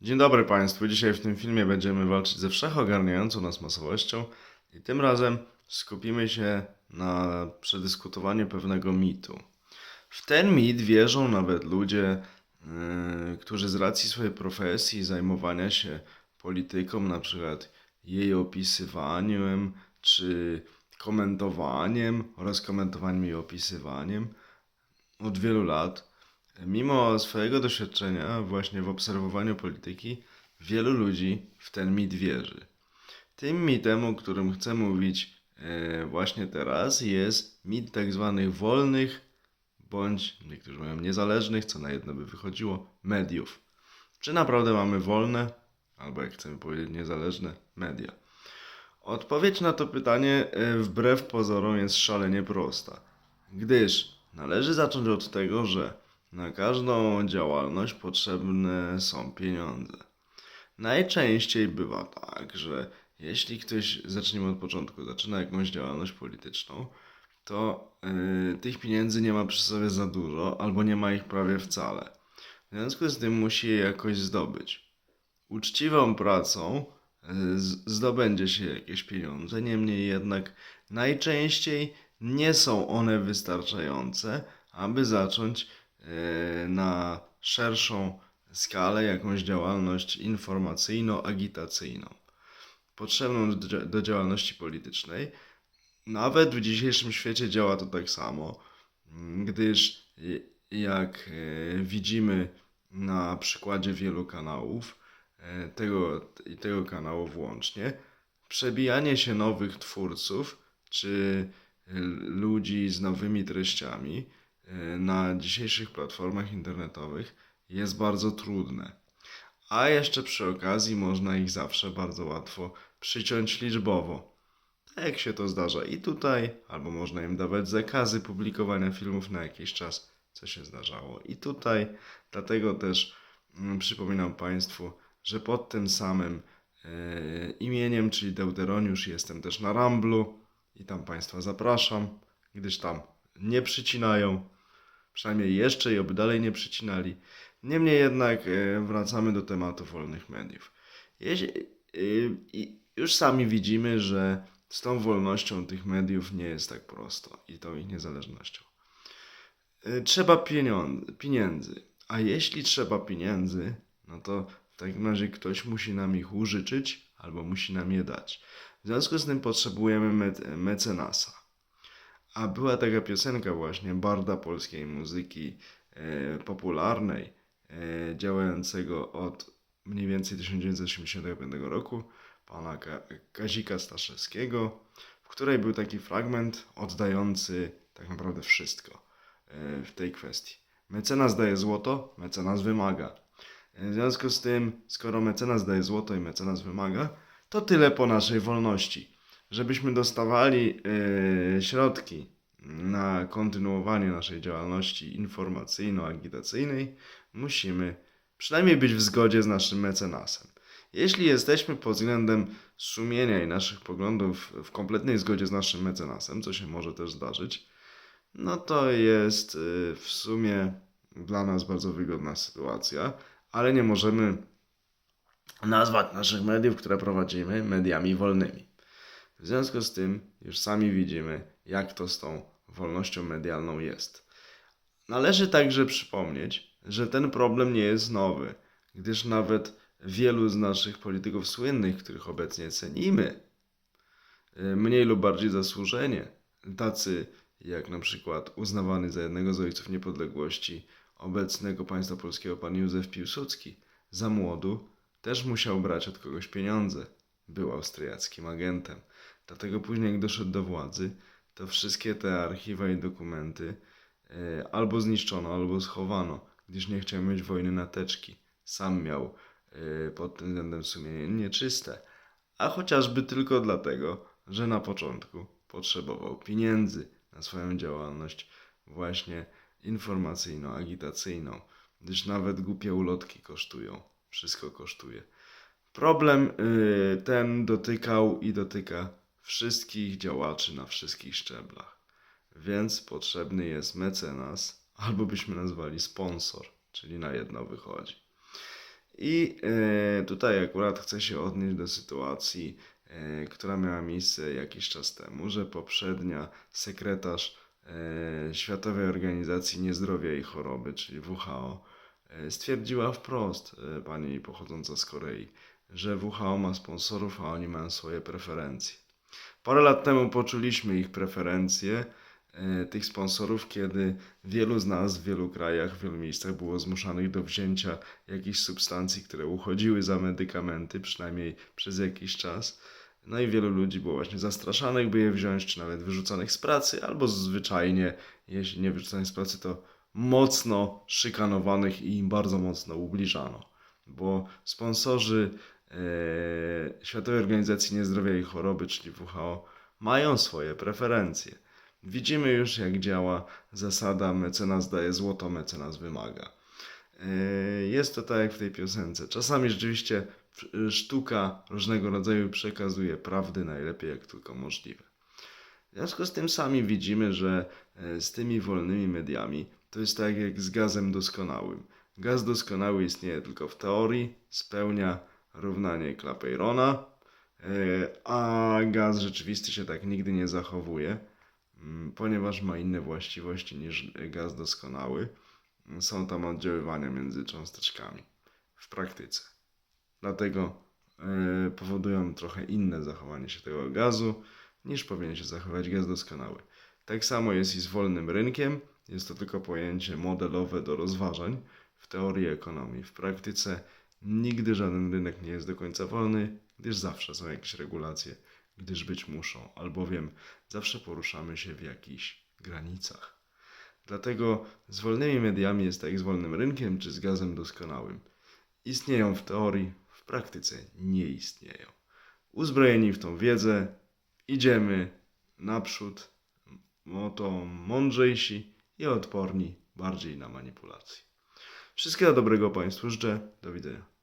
Dzień dobry Państwu. Dzisiaj w tym filmie będziemy walczyć ze wszechogarniającą nas masowością i tym razem skupimy się na przedyskutowaniu pewnego mitu. W ten mit wierzą nawet ludzie, yy, którzy z racji swojej profesji zajmowania się polityką, na przykład jej opisywaniem czy komentowaniem oraz komentowaniem i opisywaniem od wielu lat Mimo swojego doświadczenia właśnie w obserwowaniu polityki, wielu ludzi w ten mit wierzy. Tym mitem, o którym chcę mówić e, właśnie teraz, jest mit tak zwanych wolnych, bądź niektórzy mają niezależnych, co na jedno by wychodziło, mediów. Czy naprawdę mamy wolne, albo jak chcemy powiedzieć, niezależne media? Odpowiedź na to pytanie e, wbrew pozorom jest szalenie prosta, gdyż należy zacząć od tego, że na każdą działalność potrzebne są pieniądze. Najczęściej bywa tak, że jeśli ktoś, zaczniemy od początku, zaczyna jakąś działalność polityczną, to yy, tych pieniędzy nie ma przy sobie za dużo, albo nie ma ich prawie wcale. W związku z tym musi je jakoś zdobyć. Uczciwą pracą yy, zdobędzie się jakieś pieniądze, niemniej jednak najczęściej nie są one wystarczające, aby zacząć na szerszą skalę jakąś działalność informacyjno-agitacyjną, potrzebną do, działalności politycznej. Nawet w dzisiejszym świecie działa to tak samo, gdyż jak e, widzimy na przykładzie wielu kanałów, e, tego i tego kanału włącznie, przebijanie się nowych twórców czy ludzi z nowymi treściami na dzisiejszych platformach internetowych jest bardzo trudne. A jeszcze przy okazji można ich zawsze bardzo łatwo przyciąć liczbowo. Tak jak się to zdarza i tutaj, albo można im dawać zakazy publikowania filmów na jakiś czas, co się zdarzało i tutaj. Dlatego też mm, przypominam Państwu, że pod tym samym e, imieniem, czyli Deuteroniusz, jestem też na Ramblu i tam Państwa zapraszam, gdyż tam nie przycinają, przynajmniej jeszcze i oby dalej nie przycinali. Niemniej jednak e, wracamy do tematu wolnych mediów. I już sami widzimy, że z tą wolnością tych mediów nie jest tak prosto i tą ich niezależnością. Y, Trzeba pieniędzy, a jeśli trzeba pieniędzy, no to w takim razie ktoś musi nam ich użyczyć albo musi nam je dać. W związku z tym potrzebujemy me- mecenasa. A była taka piosenka właśnie barda polskiej muzyki e, popularnej, e, działającego od mniej więcej 1985 roku, pana Ka- Kazika Staszewskiego, w której był taki fragment oddający tak naprawdę wszystko e, w tej kwestii. Mecenas daje złoto, mecenas wymaga. E, W związku z tym, skoro mecenas daje złoto i mecenas wymaga, to tyle po naszej wolności. Żebyśmy dostawali e, środki na kontynuowanie naszej działalności informacyjno-agitacyjnej, musimy przynajmniej być w zgodzie z naszym mecenasem. Jeśli jesteśmy pod względem sumienia i naszych poglądów w kompletnej zgodzie z naszym mecenasem, co się może też zdarzyć, no to jest y, w sumie dla nas bardzo wygodna sytuacja, ale nie możemy nazwać naszych mediów, które prowadzimy, mediami wolnymi. W związku z tym już sami widzimy, jak to z tą wolnością medialną jest. Należy także przypomnieć, że ten problem nie jest nowy, gdyż nawet wielu z naszych polityków słynnych, których obecnie cenimy, y, mniej lub bardziej zasłużenie, tacy jak na przykład uznawany za jednego z ojców niepodległości obecnego państwa polskiego pan Józef Piłsudski, za młodu też musiał brać od kogoś pieniądze. Był austriackim agentem. Dlatego później, jak doszedł do władzy, to wszystkie te archiwa i dokumenty e, albo zniszczono, albo schowano, gdyż nie chciał mieć wojny na teczki. Sam miał e, pod tym względem sumienie nieczyste, a chociażby tylko dlatego, że na początku potrzebował pieniędzy na swoją działalność właśnie informacyjno-agitacyjną, gdyż nawet głupie ulotki kosztują, wszystko kosztuje. Problem y, ten dotykał i dotyka wszystkich działaczy na wszystkich szczeblach, więc potrzebny jest mecenas, albo byśmy nazwali sponsor, czyli na jedno wychodzi. I e, tutaj akurat chcę się odnieść do sytuacji, e, która miała miejsce jakiś czas temu, że poprzednia sekretarz Światowej Organizacji Niezdrowia i Choroby, czyli WHO, stwierdziła wprost, pani pochodząca z Korei, że WHO ma sponsorów, a oni mają swoje preferencje. Parę lat temu poczuliśmy ich preferencje, e, tych sponsorów, kiedy wielu z nas w wielu krajach, w wielu miejscach było zmuszanych do wzięcia jakichś substancji, które uchodziły za medykamenty, przynajmniej przez jakiś czas. No i wielu ludzi było właśnie zastraszanych, by je wziąć, czy nawet wyrzucanych z pracy, albo zwyczajnie, jeśli nie wyrzucanych z pracy, to mocno szykanowanych i im bardzo mocno ubliżano. Bo sponsorzy Światowej Organizacji Niezdrowia i Choroby, czyli WHO, mają swoje preferencje. Widzimy już, jak działa zasada mecenas daje złoto, mecenas wymaga. E, Jest to tak jak w tej piosence. Czasami rzeczywiście sztuka różnego rodzaju przekazuje prawdy najlepiej jak tylko możliwe. W związku z tym sami widzimy, że e, z tymi wolnymi mediami to jest tak jak z gazem doskonałym. Gaz doskonały istnieje tylko w teorii, spełnia równanie Clapeyrona, e, a gaz rzeczywisty się tak nigdy nie zachowuje, mm, ponieważ ma inne właściwości niż gaz doskonały. Są tam oddziaływania między cząsteczkami w praktyce. Dlatego e, powodują trochę inne zachowanie się tego gazu niż powinien się zachować gaz doskonały. Tak samo jest i z wolnym rynkiem. Jest to tylko pojęcie modelowe do rozważań w teorii ekonomii. W praktyce nigdy żaden rynek nie jest do końca wolny, gdyż zawsze są jakieś regulacje, gdyż być muszą, albowiem zawsze poruszamy się w jakichś granicach. Dlatego z wolnymi mediami jest tak z wolnym rynkiem czy z gazem doskonałym. Istnieją w teorii, w praktyce nie istnieją. Uzbrojeni w tą wiedzę, idziemy naprzód, oto mądrzejsi i odporni bardziej na manipulacje. Wszystkiego dobrego Państwu życzę. Do widzenia.